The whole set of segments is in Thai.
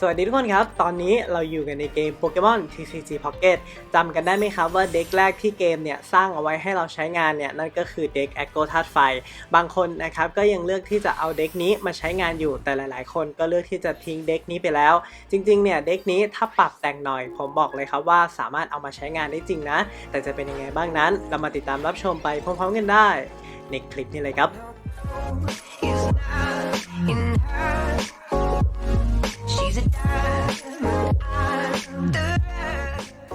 สวัสดีทุกคนครับ ตอนนี้เราอยู่กันในเกม Pokemon TCG Pocket จำกันได้ไหมครับว่าเด็กแรกที่เกมเนี่ยสร้างเอาไว้ให้เราใช้งานเนี่ยนั่นก็คือเด็ก a อ o ธาตุไฟ บางคนนะครับก็ยังเลือกที่จะเอาเด็กนี้มาใช้งานอยู่แต่หลาย ๆ คนก็เลือกที่จะทิ้งเด็กนี้ไปแล้ว จริง ๆ เนี่ยเด็กนี้ถ้าปรับแต่งหน่อย ผมบอกเลยครับว่าสามารถเอามาใช้งานได้จริงนะ แต่จะเป็นยังไงบ้างนั้น เรามาติดตามรับชมไปพร้อมๆกันได้ ในคลิปนี้เลยครับ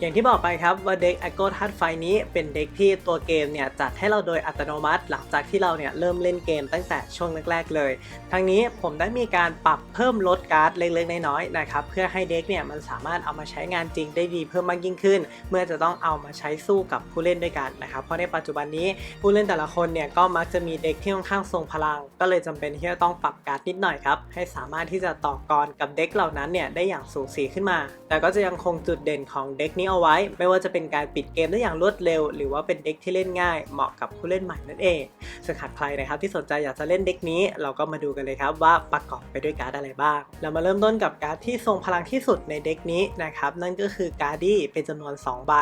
อย่างที่บอกไปครับว่าเด็ก a อ o ธาตุไฟนี้เป็นเด็กที่ตัวเกมเนี่ยจัดให้เราโดยอัตโนมัติ หลังจากที่เราเนี่ยเริ่มเล่นเกมตั้งแต่ช่วงแรกๆเลย ทั้งนี้ผมได้มีการปรับเพิ่มลดการ์ดเล็กๆน้อยๆนะครับเพื่อให้เด็กเนี่ยมันสามารถเอามาใช้งานจริงได้ดีเพิ่มมากยิ่งขึ้น เมื่อจะต้องเอามาใช้สู้กับผู้เล่นด้วยกันนะครับเพราะในปัจจุบันนี้ผู้เล่นแต่ละคนเนี่ยก็มักจะมีเด็กที่ค่อนข้างทรงพลัง ก็เลยจำเป็นที่จะต้องปรับการ์ดนิดหน่อยครับให้สามารถที่จะต่อกรกับเด็กเหล่านั้นเนี่ยได้อย่างสูสีขึ้นมา แต่ก็จะยังคงจุดเด่นของเด็กนี้เอาไว้ ไม่ว่าจะเป็นการปิดเกมได้อย่างรวดเร็ว หรือว่าเป็นเด็กที่เล่นง่าย เหมาะกับผู้เล่นใหม่นั่นเองสำหรับใครนะครับที่สนใจอยากจะเล่นเด็กนี้ เราก็มาดูกันเลยครับว่าประกอบไปด้วยการ์ดอะไรบ้าง เรามาเริ่มต้นกับการ์ดที่ทรงพลังที่สุดในเด็กนี้นะครับนั่นก็คือการ์ดี้เป็นจำนวน 2 ใบ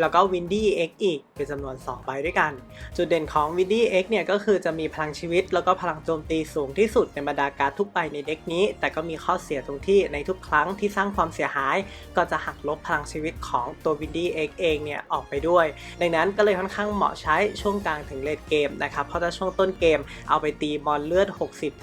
แล้วก็วินดี้ X อีกเป็นจำนวน 2 ใบด้วยกัน จุดเด่นของวินดี้ X เนี่ยก็คือจะมีพลังชีวิต แล้วก็พลังโจมตีสูงที่สุดในบรรดาการ์ดทุกใบในเด็กนี้ แต่ก็มีข้อเสียตรงที่ในทุกครั้งที่สร้างความเสียหาย ก็จะหักลบพลังชีวิตของตัววินดี้ X เองเนี่ยออกไปด้วย ดังนั้นก็เลยค่อนข้างเหมาะใช้ช่วงกลางถึงเลดเกมนะครับเพราะถ้าช่วงต้นเกมเอาไปตีบอลเลือด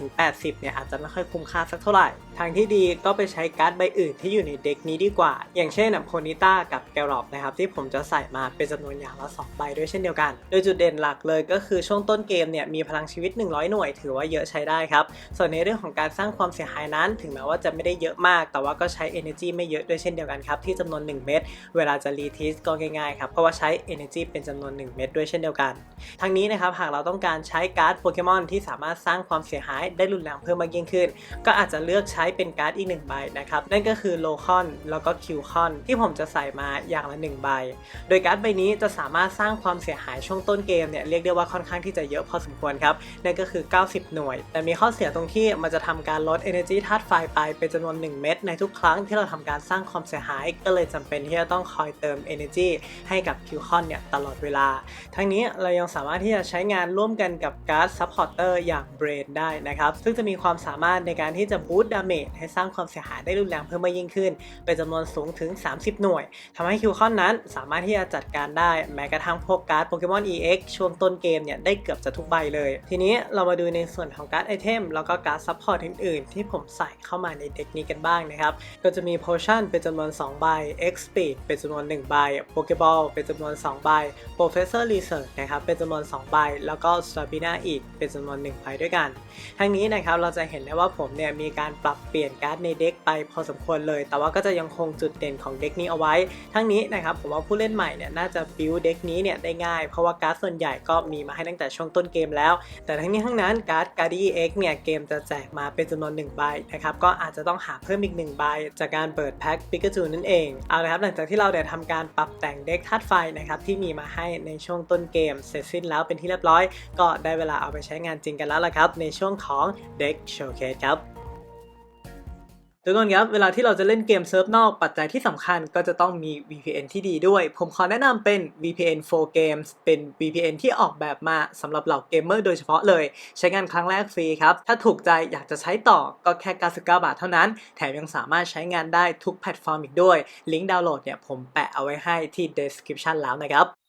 60-80เนี่ยอาจจะไม่ค่อยคุ้มค่าสักเท่าไหร่ ทางที่ดีก็ไปใช้การ์ดใบอื่นที่อยู่ในเด็กนี้ดีกว่า อย่างเช่นโพนิต้ากับแกลรอบนะครับที่ผมจะใส่มาเป็นจำนวนอย่างละ 2 ใบด้วยเช่นเดียวกัน โดยจุดเด่นหลักเลยก็คือช่วงต้นเกมเนี่ยมีพลังชีวิต 100 หน่วย ถือว่าเยอะใช้ได้ครับ ส่วนในเรื่องของการสร้างความเสียหายนั้น ถึงแม้ว่าจะไม่ได้เยอะมาก แต่ว่าก็ใช้ energy ไม่เยอะด้วยเช่นเดียวกันครับที่จำนวน 1 เม็ดเวลาจะรีทิสก็ง่ายๆครับเพราะว่าใช้ energy เป็นจำนวน 1 เม็ดด้วยเช่นเดียวกันทั้งนี้นะครับหากเราต้องการใช้การ์ดโปเกมอนที่สามารถสร้างความเสียหายได้รุนแรงเพิ่มมากยิ่งขึ้น ก็อาจจะเลือกใช้เป็นการ์ดอีก1ใบนะครับ นั่นก็คือโลคอนแล้วก็คิวคอนที่ผมจะใส่มาอย่างละ 1 ใบ โดยการ์ดใบนี้จะสามารถสร้างความเสียหายช่วงต้นเกมเนี่ยเรียกได้ว่าค่อนข้างที่จะเยอะพอสมควรครับ นั่นก็คือ 90 หน่วย แต่มีข้อเสียตรงที่มันจะทำการลด energy ธาตุไฟไปเป็นจำนวน 1 เม็ดในทุกครั้งที่เราทำการสร้างความเสียหาย ก็เลยจำเป็นที่จะต้องคอยเติม energy ให้กับคิวคอนเนี่ยตลอดเวลา ทั้งนี้เรายังสามารถที่จะใช้งานร่วมกันกับการ์ดซัพพอร์เตอร์อย่างเบรนได้นะครับซึ่งจะมีความสามารถในการที่จะบูตดาเมจให้สร้างความเสียหายได้รุนแรงเพิ่มมากยิ่งขึ้น เป็นจำนวนสูงถึง 30 หน่วยทำให้คิวคอนนั้นสามารถที่จะจัดการได้แม้กระทั่งพวกการ์ดโปเกมอน EX ช่วงต้นเกมเนี่ยได้เกือบจะทุกใบเลย ทีนี้เรามาดูในส่วนของการ์ดไอเทมแล้วก็การ์ดซัพพอร์ตอื่นๆ ที่ผมใส่เข้ามาในเด็กนี้กันบ้างนะครับ ก็จะมี Potion เป็นจำนวน 2 ใบ X Speed เป็นจำนวน 1 ใบ Pokeball เป็นจำนวน 2 ใบ Professor Research นะครับเป็นจำนวน 2 ใบ แล้วก็ Stabina อีกเป็นจำนวน 1 ใบด้วยกัน ทั้งนี้นะครับเราจะเห็นได้ว่าผมเนี่ยมีการปรับเปลี่ยนการ์ดในเด็กไปพอสมควรเลย แต่ว่าก็จะยังคงจุดเด่นของเด็กนี้เอาไว้ ทั้งนี้นะครับผมว่าผู้เล่นใหม่เนี่ยน่าจะบิวเด็กนี้เนี่ยได้ง่าย เพราะว่าการ์ดส่วนใหญ่ก็มีมาให้ตั้งแต่ช่วงต้นเกมแล้ว แต่ทั้งนี้ทั้งนั้นการ์ดการ์ดีเอ็กเนี่ยเกมจะแจกมาเป็นจำนวน1ใบนะครับก็อาจจะต้องหาเพิ่มอีก1ใบจากการเปิดแพ็คปิกาจูนั่นเองเอาละครับหลังจากที่เราได้ทำการปรับแต่งเด็กธาตุไฟนะครับที่มีมาให้ในช่วงต้นเกม เสร็จสิ้นแล้วเป็นที่เรียบร้อย ก็ได้เวลาเอาไปใช้งานจริงกันแล้วละครับ ในช่วงของเด็กโชว์เคสครับ ทุกคนครับเวลาที่เราจะเล่นเกมเซิร์ฟนอกปัจจัยที่สำคัญก็จะต้องมี VPN ที่ดีด้วย ผมขอแนะนำเป็น VPN 4 Games เป็น VPN ที่ออกแบบมาสำหรับเหล่าเกมเมอร์โดยเฉพาะเลย ใช้งานครั้งแรกฟรีครับ ถ้าถูกใจอยากจะใช้ต่อก็แค่ 99 บาทเท่านั้น แถมยังสามารถใช้งานได้ทุกแพลตฟอร์มอีกด้วย ลิงก์ดาวน์โหลดเนี่ยผมแปะเอาไว้ให้ที่ description แล้วนะครับ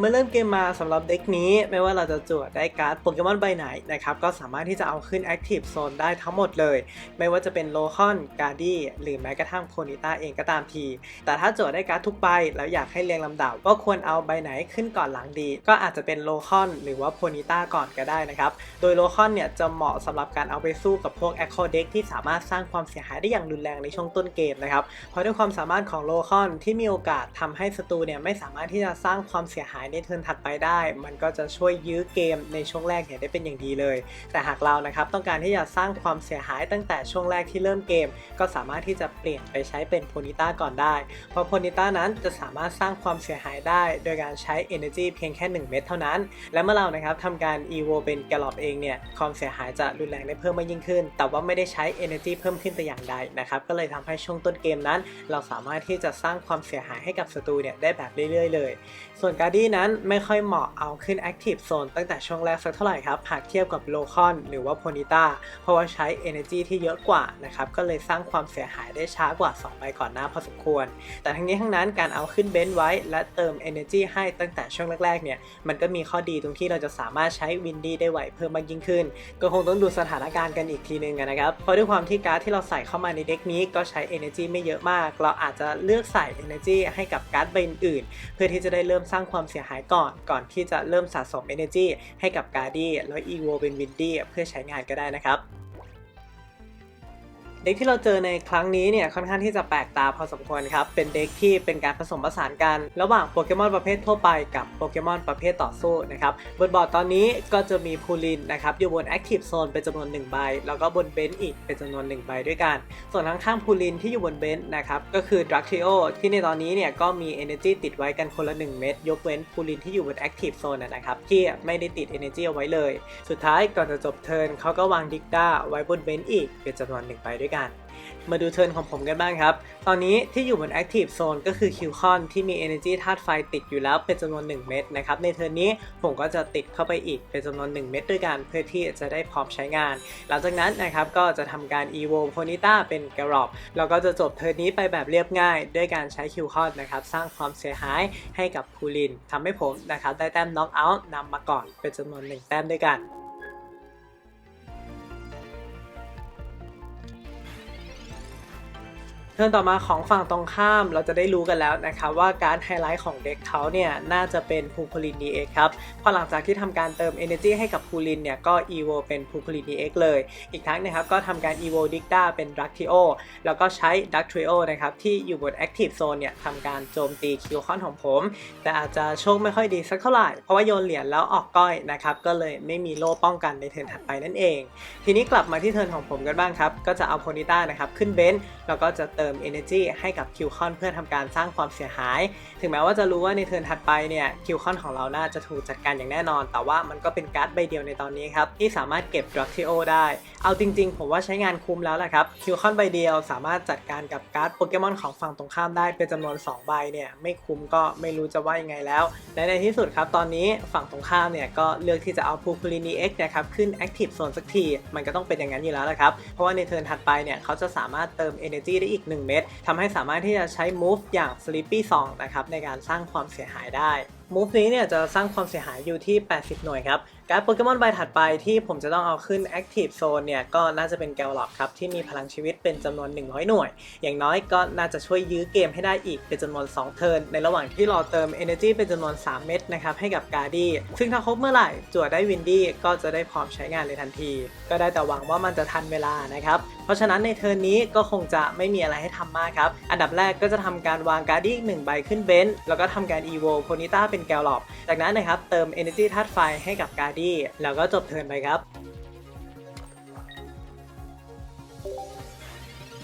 เมื่อเริ่มเกมมาสำหรับเด็กนี้ไม่ว่าเราจะจวดได้การ์ดโปเกมอนใบไหนนะครับก็สามารถที่จะเอาขึ้น Active Zone ได้ทั้งหมดเลย ไม่ว่าจะเป็นโลคอนการ์ดี้หรือแม้กระทั่งโพนิต้าเองก็ตามที แต่ถ้าจวดได้การ์ดทุกใบแล้วอยากให้เรียงลำดับก็ควรเอาใบไหนขึ้นก่อนหลังดี ก็อาจจะเป็นโลคอนหรือว่าโพนิต้าก่อนก็ได้นะครับโดยโลคอนเนี่ยจะเหมาะสำหรับการเอาไปสู้กับพวก e อ h o Deck ที่สามารถสร้างความเสียหายได้อย่างรุนแรงในช่วงต้นเกมนะครับเพราะด้วยความสามารถของโลคอนที่มีโอกาสทำให้ศัตรูเนี่ยไม่สามารถที่จะสร้างความเสียหายในเทิร์นถัดไปได้ มันก็จะช่วยยื้อเกมในช่วงแรกเนี่ยได้เป็นอย่างดีเลย แต่หากเรานะครับต้องการที่จะสร้างความเสียหายตั้งแต่ช่วงแรกที่เริ่มเกม ก็สามารถที่จะเปลี่ยนไปใช้เป็นโพนิต้าก่อนได้ เพราะโพนิต้านั้นจะสามารถสร้างความเสียหายได้ โดยการใช้ Energy เพียงแค่ 1 เม็ดเท่านั้น และเมื่อเรานะครับทำการ EVO เป็นแกลลอปเองเนี่ยความเสียหายจะรุนแรงได้เพิ่มมากยิ่งขึ้น แต่ว่าไม่ได้ใช้ Energy เพิ่มขึ้นแต่อย่างใดนะครับก็เลยทำให้ช่วงต้นเกมนั้น เราสามารถที่จะสร้างความเสียหายให้กับศัตรูเนี่ยได้แบบเรื่อยๆ เลย ส่วนการ์ดี้นั้นไม่ค่อยเหมาะเอาขึ้น Active Zone ตั้งแต่ช่วงแรกสักเท่าไหร่ครับ หากเทียบกับโลคอนหรือว่าโพนิต้าเพราะว่าใช้ Energy ที่เยอะกว่านะครับ ก็เลยสร้างความเสียหายได้ช้ากว่า 2 ใบก่อนหน้าพอสมควร แต่ทั้งนี้ทั้งนั้นการเอาขึ้นเบนซ์ไว้ และเติม Energy ให้ตั้งแต่ช่วงแรกๆเนี่ยมันก็มีข้อดีตรงที่เราจะสามารถใช้วินดี้ได้ไวเพิ่มมากยิ่งขึ้น ก็คงต้องดูสถานการณ์กันอีกทีนึงนะครับเพราะด้วยความที่การ์ดที่เราใส่เข้ามาในเด็กนี้ก็ใช้ Energy ไม่เยอะมาก เราอาจจะเลือกใส่ Energy ให้กับการ์ดใบอื่น เพื่อที่จะได้เริ่มสร้างความเสียหายก่อนก่อนที่จะเริ่มสะสม Energy ให้กับการ์ดี้แล้ว EVO เป็นวินดี้เพื่อใช้งานก็ได้นะครับ เด็กที่เราเจอในครั้งนี้เนี่ยค่อนข้างที่จะแปลกตาพอสมควรครับ เป็นเด็กที่เป็นการผสมผสานกัน ระหว่างโปเกมอนประเภททั่วไปกับโปเกมอนประเภทต่อสู้นะครับบนบอร์ดตอนนี้ก็จะมีพูลินนะครับอยู่บน Active Zone เป็นจำนวน1ใบแล้วก็บนเบนซ์อีกเป็นจำนวน1ใบด้วยกัน ส่วนข้างพูลินที่อยู่บนเบนซ์นะครับก็คือดรักทิโอที่ในตอนนี้เนี่ยก็มี Energy ติดไว้กันคนละ 1 เม็ดยกเว้นพูลินที่อยู่บน Active Zone นนะครับที่ไม่ได้ติด Energy เอาไว้เลย สุดท้ายก่อนจะจบเทิร์นเขาก็วางดิกด้าไว้บนเบนซ์อีกเป็นจำนวน1ใบด้วยกัน มาดูเทิร์นของผมกันบ้างครับ ตอนนี้ที่อยู่บน Active Zone ก็คือคิวคอนที่มี Energy ธาตุไฟติดอยู่แล้วเป็นจำนวน 1 เม็ดนะครับ ในเทิร์นนี้ผมก็จะติดเข้าไปอีกเป็นจำนวน 1 เม็ดด้วยกัน เพื่อที่จะได้พร้อมใช้งาน หลังจากนั้นนะครับก็จะทำการ Evo Ponyta เป็นกระรอบแล้วก็จะจบเทิร์นนี้ไปแบบเรียบง่าย ด้วยการใช้คิวคอนนะครับสร้างความเสียหายให้กับพูลินทำให้ผมนะครับได้แต้ม Knock Out นำมาก่อนเป็นจำนวน 1 แต้มด้วยกัน ทิร์นต่อมาของฝั่งตรงข้ามเราจะได้รู้กันแล้วนะครับว่าการไฮไลท์ของเด็กเขาเนี่ยน่าจะเป็นพูพลิน DX ครับพอหลังจากที่ทำการเติม Energy ให้กับพูลินเนี่ยก็ EVO เป็นพูพลิน DX เลย อีกทั้งนะครับก็ทำการ EVO Dicta เป็น d r u c t i o แล้วก็ใช้ d u c t r i o นะครับที่อยู่บน Active Zone เนี่ยทำการโจมตีคิวคอนของผม แต่อาจจะโชคไม่ค่อยดีสักเท่าไหร่ เพราะว่าโยนเหรียญแล้วออกก้อยนะครับก็เลยไม่มีโล่ป้องกันในเทิร์นถัดไปนั่นเอง ทีนี้กลับมาที่เทิร์นของผมกันบ้างครับก็จะเอาโพนิต้านะครับขึ้นเบนแล้วก็จะเติม Energy ให้กับคิวคอนเพื่อทำการสร้างความเสียหาย ถึงแม้ว่าจะรู้ว่าในเทิร์นถัดไปเนี่ยคิวคอนของเราน่าจะถูกจัดการอย่างแน่นอน แต่ว่ามันก็เป็นการ์ดใบเดียวในตอนนี้ครับ ที่สามารถเก็บดรักทิโอได้ เอาจริงๆ ผมว่าใช้งานคุ้มแล้วแหละครับคิวคอนใบเดียวสามารถจัดการกับการ์ดโปเกมอนของฝั่งตรงข้ามได้เป็นจำนวน 2 ใบเนี่ยไม่คุ้มก็ไม่รู้จะว่ายังไงแล้ว และในที่สุดครับตอนนี้ฝั่งตรงข้ามเนี่ยก็เลือกที่จะเอาพูคูลินีเอ็กนะครับขึ้น Active Zone สักทีมันก็ต้องเป็นอย่างนั้นอยู่แล้วแหละครับเพราะว่าในเทิร์นถัดไปเนี่ยเขาจะสามารถเติม Energy ได้อีก1 เมตรทำให้สามารถที่จะใช้ Move อย่าง Sleepy Song นะครับในการสร้างความเสียหายได้ Move นี้เนี่ยจะสร้างความเสียหายอยู่ที่ 80 หน่วยครับ การ์ดโปเกมอนใบถัดไปที่ผมจะต้องเอาขึ้น Active Zone เนี่ย ก็น่าจะเป็นแกลล็อกครับ ที่มีพลังชีวิตเป็นจำนวน 100 หน่วย อย่างน้อยก็น่าจะช่วยยื้อเกมให้ได้อีกเป็นจำนวน 2 เทิร์นในระหว่างที่รอเติม Energy เป็นจำนวน 3 เม็ดนะครับ ให้กับการ์ดี้ซึ่งถ้าครบเมื่อไหร่จั่วได้วินดี้ก็จะได้พร้อมใช้งานเลยทันที ก็ได้แต่หวังว่ามันจะทันเวลานะครับเพราะฉะนั้นในเทิร์นนี้ก็คงจะไม่มีอะไรให้ทำมากครับอันดับแรกก็จะทำการวางการ์ดี้หนึ่งใบขึ้นเบนซ์แล้วก็ทำการ EVO โพนิต้าเป็นแกลล็อกจากนั้นนะครับเติม Energy ธาตุไฟให้กับการ์ดี้แล้วก็จบเทิร์นไปครับ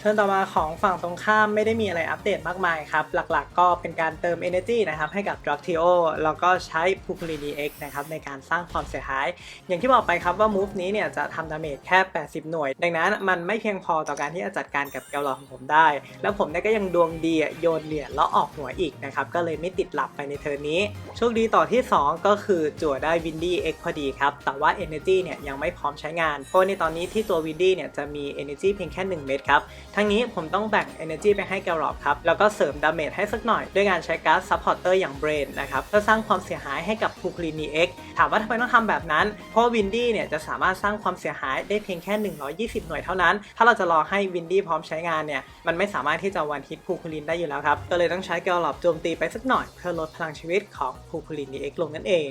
ทิร์นต่อมาของฝั่งตรงข้ามไม่ได้มีอะไรอัปเดตมากมายครับ หลักๆก็เป็นการเติม Energy นะครับให้กับ d r u g t i o แล้วก็ใช้ p u p u l i n X นะครับในการสร้างความเสียหาย อย่างที่บอกไปครับว่า Move นี้เนี่ยจะทำดาเมจแค่ 80 หน่วย ดังนั้นมันไม่เพียงพอต่อการที่จะจัดการกับแกลลอของผมได้ แล้วผมเนี่ยก็ยังดวงดีโยนเหรียญแล้วออกหัวอีกนะครับก็เลยไม่ติดหลับไปในเทอร์นนี้ โชคดีต่อที่ 2 ก็คือจั่วได้ Windy X พอดีครับแต่ว่า Energy เนี่ยยังไม่พร้อมใช้งาน เพราะในตอนนี้ที่ตัว Windy เนี่ยจะมี Energy เพียงแค่ 1 เม็ดครับทั้งนี้ผมต้องแบ่ง Energy ไปให้แกลรอบครับ แล้วก็เสริมดาเมจให้สักหน่อย ด้วยการใช้การ์ดซัพพอร์เตอร์อย่างเบรนนะครับ เพื่อสร้างความเสียหายให้กับพูคลินีเอ็กถามว่าทำไมต้องทำแบบนั้น เพราะวินดี้เนี่ยจะสามารถสร้างความเสียหายได้เพียงแค่ 120 หน่วยเท่านั้น ถ้าเราจะรอให้วินดี้พร้อมใช้งานเนี่ย มันไม่สามารถที่จะวันฮิตพูคลินได้อยู่แล้วครับ ก็เลยต้องใช้แกลรอบโจมตีไปสักหน่อยเพื่อลดพลังชีวิตของพูคลินีเอ็กลงนั่นเอง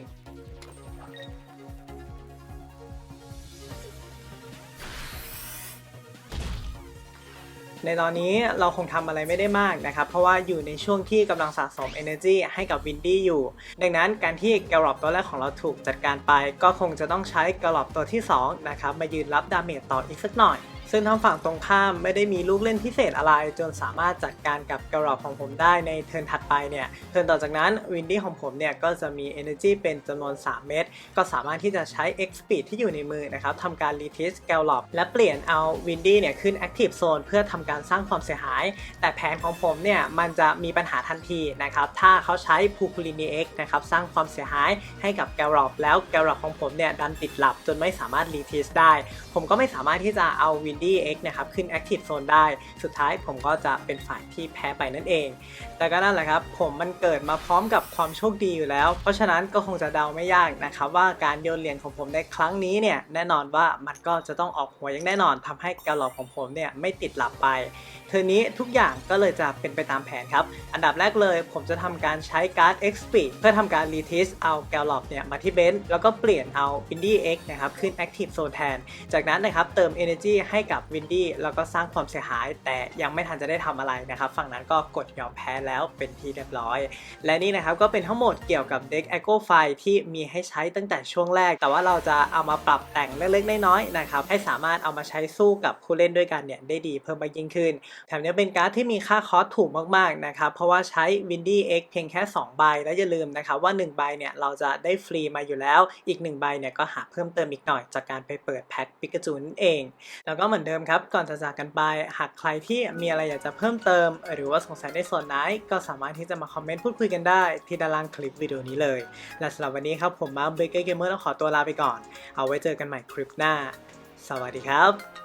ในตอนนี้เราคงทำอะไรไม่ได้มากนะครับ เพราะว่าอยู่ในช่วงที่กำลังสะสม Energy ให้กับวินดี้อยู่ ดังนั้นการที่แกลอบตัวแรกของเราถูกจัดการไป ก็คงจะต้องใช้แกลอบตัวที่2นะครับมายืนรับดาเมจต่ออีกสักหน่อย ซึ่งทางฝั่งตรงข้ามไม่ได้มีลูกเล่นพิเศษอะไร จนสามารถจัดการกับกรอบของผมได้ในเทิร์นถัดไปเนี่ยเทิร์นต่อจากนั้นวินดี้ของผมเนี่ยก็จะมี Energy เป็นจำนวน 3 เม็ดก็สามารถที่จะใช้ X Speed ที่อยู่ในมือนะครับทำการ r e t e a s แกลลอบและเปลี่ยนเอาวินดี้เนี่ยขึ้น Active Zone เพื่อทำการสร้างความเสียหาย แต่แผนของผมเนี่ยมันจะมีปัญหาทันทีนะครับถ้าเขาใช้พูคูลินี X นะครับสร้างความเสียหายให้กับแกลลอบแล้วแกลลอบของผมเนี่ยดันติดหลับจนไม่สามารถ r e t e a s ได้ ผมก็ไม่สามารถที่จะเอาวินดี X นะครับขึ้น Active Zone ได้ สุดท้ายผมก็จะเป็นฝ่ายที่แพ้ไปนั่นเองแต่ก็นั่นแหละครับ ผมมันเกิดมาพร้อมกับความโชคดีอยู่แล้ว เพราะฉะนั้นก็คงจะเดาไม่ยากนะครับ ว่าการโยนเหรียญของผมในครั้งนี้เนี่ยแน่นอนว่ามันก็จะต้องออกหัวอย่างแน่นอนทำให้แกลลอบของผมเนี่ยไม่ติดหลับไปเทอนี้ทุกอย่างก็เลยจะเป็นไปตามแผนครับ อันดับแรกเลย ผมจะทำการใช้การ์ด X p e e d เพื่อทำการ r e t e a s t เอาแกลล็อบเนี่ยมาที่เบนซ์แล้วก็เปลี่ยนเอา Windy X นะครับขึ้น Active Zone แทน จากนั้นนะครับเติม Energy ให้กับ Windy แล้วก็สร้างความเสียหาย แต่ยังไม่ทันจะได้ทำอะไรนะครับฝั่งนั้นก็กดยอมแพ้แล้วเป็นที่เรียบร้อย และนี่นะครับก็เป็นทั้งหมดเกี่ยวกับเด็ก Echo File ที่มีให้ใช้ตั้งแต่ช่วงแรก แต่ว่าเราจะเอามาปรับแต่งเล็กๆน้อยๆนะครับให้สามารถเอามาใช้สู้กับผู้เล่นด้วยกันเนี่ยได้ดีเพิ่มมากยิ่งขึ้นแถมยังเป็นการ์ดที่มีค่าคอสถูกมากๆนะครับเพราะว่าใช้ Windy X เพียงแค่2ใบแล้วอย่าลืมนะครับว่า 1 ใบเนี่ยเราจะได้ฟรีมาอยู่แล้ว อีก 1 ใบเนี่ยก็หาเพิ่มเติมอีกหน่อย จากการไปเปิดแพ็คปิกาจูนั่นเอง แล้วก็เหมือนเดิมครับ ก่อนจะจากกันไป หากใครที่มีอะไรอยากจะเพิ่มเติม หรือว่าสงสัยในส่วนไหนก็สามารถที่จะมาคอมเมนต์พูดคุยกันได้ที่ด้านล่างคลิปวิดีโอนี้เลย และสำหรับวันนี้ครับผมมาเบเกอร์เกมเมอร์ต้องขอตัวลาไปก่อน เอาไว้เจอกันใหม่คลิปหน้า สวัสดีครับ